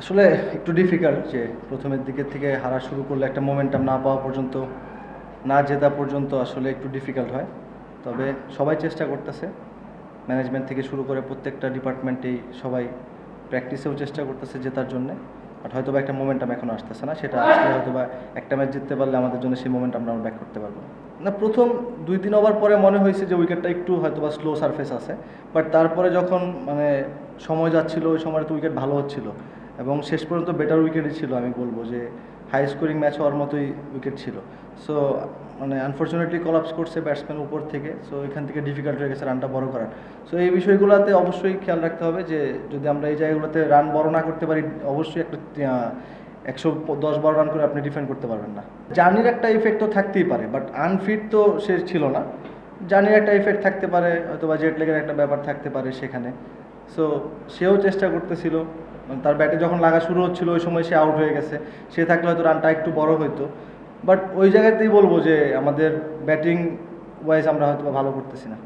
আসলে একটু ডিফিকাল্ট যে প্রথমের দিকের থেকে হারা শুরু করলে একটা মোমেন্টাম না পাওয়া পর্যন্ত, না জেতা পর্যন্ত আসলে একটু ডিফিকাল্ট হয়। তবে সবাই চেষ্টা করতেছে। ম্যানেজমেন্ট থেকে শুরু করে প্রত্যেকটা ডিপার্টমেন্টেই সবাই প্র্যাকটিসেও চেষ্টা করতেছে জেতার জন্য। বাট হয়তো বা একটা মোমেন্টাম এখনও আসতেছে না। সেটা আসলে হয়তো বা একটা ম্যাচ জিততে পারলে আমাদের জন্য সেই মোমেন্টাম আমরা ব্যাক করতে পারব। না, প্রথম দুই তিন ওভার পরে মনে হয়েছে যে উইকেটটা একটু হয়তো বা স্লো সারফেস আছে। বাট তারপরে যখন মানে সময় যাচ্ছিল, ওই সময়টা উইকেট ভালো হচ্ছিল। এবং শেষ পর্যন্ত বেটার উইকেটই ছিল, আমি বলব যে হাই স্কোরিং ম্যাচ হওয়ার মতোই উইকেট ছিল। সো মানে আনফর্চুনেটলি কলাপস করছে ব্যাটসম্যান উপর থেকে সো এখান থেকে ডিফিকাল্ট হয়ে গেছে রানটা বড় করার। সো এই বিষয়গুলোতে অবশ্যই খেয়াল রাখতে হবে যে, যদি আমরা এই জায়গাগুলোতে রান বড় না করতে পারি, অবশ্যই একটা একশো দশ বারো রান করে আপনি ডিফেন্ড করতে পারবেন না। জার্নির একটা ইফেক্ট তো থাকতেই পারে বাট আনফিট তো সে ছিল না। জার্নির একটা ইফেক্ট থাকতে পারে হয়তো বা জেট লেগের একটা ব্যাপার থাকতে পারে সেখানে। সো সেও চেষ্টা করতেছিল। তার ব্যাটে যখন লাগা শুরু হচ্ছিল, ওই সময় সে আউট হয়ে গেছে। সে থাকলে হয়তো রানটা একটু বড় হইতো। বাট ওই জায়গাতেই বলব যে, আমাদের ব্যাটিং ওয়াইজ আমরা হয়তো ভালো করতেছি না।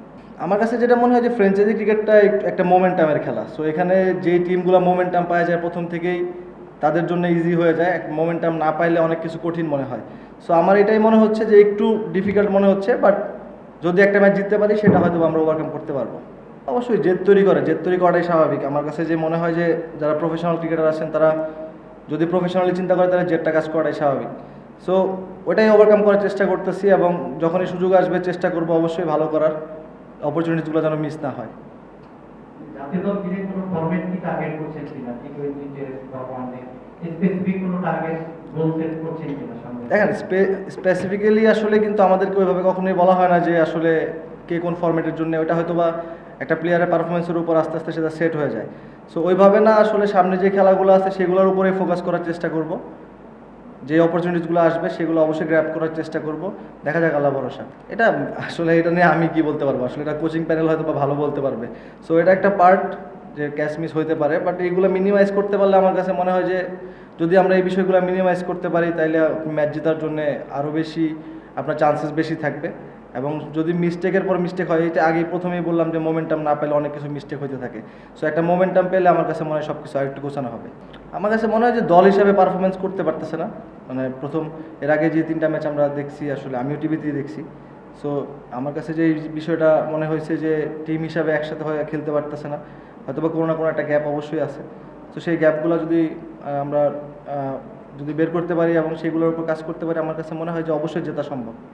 আমার কাছে যেটা মনে হয় যে ফ্র্যাঞ্চাইজি ক্রিকেটটা একটা মোমেন্টামের খেলা। সো এখানে যেই টিমগুলো মোমেন্টাম পাওয়া যায় প্রথম থেকেই, তাদের জন্য ইজি হয়ে যায়। এক মোমেন্টাম না পাইলে অনেক কিছু কঠিন মনে হয়। সো আমার এটাই মনে হচ্ছে যে, একটু ডিফিকাল্ট মনে হচ্ছে বাট যদি একটা ম্যাচ জিততে পারি, সেটা হয়তো আমরা ওভারকাম করতে পারব। অবশ্যই জেদ তৈরি করে জেদ তৈরি করাটাই স্বাভাবিক। আমার কাছে যে মনে হয় যে যারা প্রফেশনাল ক্রিকেটার আছেন তারা যদি প্রফেশনালি চিন্তা করে তাহলে জেদটা কাজ করাটাই স্বাভাবিক। সো ওটাই ওভারকাম করার চেষ্টা করতেছি এবং যখনই সুযোগ আসবে চেষ্টা করব অবশ্যই ভালো করার অপরচুনিটিগুলো যেন মিস না হয়। দেখেন স্পেসিফিক্যালি আসলে কিন্তু আমাদেরকে ওইভাবে কখনোই বলা হয় না যে আসলে কে কোন ফরম্যাটের জন্য। ওটা হয়তো বা একটা প্লেয়ারের পারফরমেন্সের উপর আস্তে আস্তে সেটা সেট হয়ে যায়। সো ওইভাবে না আসলে সামনে যে খেলাগুলো আছে সেগুলোর উপরে ফোকাস করার চেষ্টা করব। যে অপরচুনিটিসগুলো আসবে সেগুলো অবশ্যই গ্র্যাপ করার চেষ্টা করব। দেখা যাক আল্লাহ ভরসা। এটা আসলে এটা নিয়ে আমি কি বলতে পারব? আসলে এটা কোচিং প্যানেল হয়তো বা ভালো বলতে পারবে। সো এটা একটা পার্ট যে ক্যাশ মিস হইতে পারে বাট এইগুলো মিনিমাইজ করতে পারলে আমার কাছে মনে হয় যে যদি আমরা এই বিষয়গুলো মিনিমাইজ করতে পারি, তাইলে ম্যাচ জেতার জন্য আরও বেশি আপনার চান্সেস বেশি থাকবে। এবং যদি মিস্টেকের পর মিস্টেক হয়, এটা আগেই প্রথমেই বললাম যে মোমেন্টাম না পেলে অনেক কিছু মিস্টেক হতে থাকে। সো একটা মোমেন্টাম পেলে আমার কাছে মনে হয় সব কিছু আরেকটু গোছানো হবে। আমার কাছে মনে হয় যে দল হিসাবে পারফরমেন্স করতে পারতেছে না। মানে প্রথম, এর আগে যে তিনটা ম্যাচ আমরা দেখছি, আসলে আমিও টিভিতেই দেখছি। সো আমার কাছে যে বিষয়টা মনে হয়েছে যে টিম হিসাবে একসাথে হয়ে খেলতে পারতেছে না হয়তো বা কোনো না কোনো একটা গ্যাপ অবশ্যই আছে। তো সেই গ্যাপগুলো যদি আমরা যদি বের করতে পারি এবং সেগুলোর উপর কাজ করতে পারি, আমার কাছে মনে হয় যে অবশ্যই জেতা সম্ভব।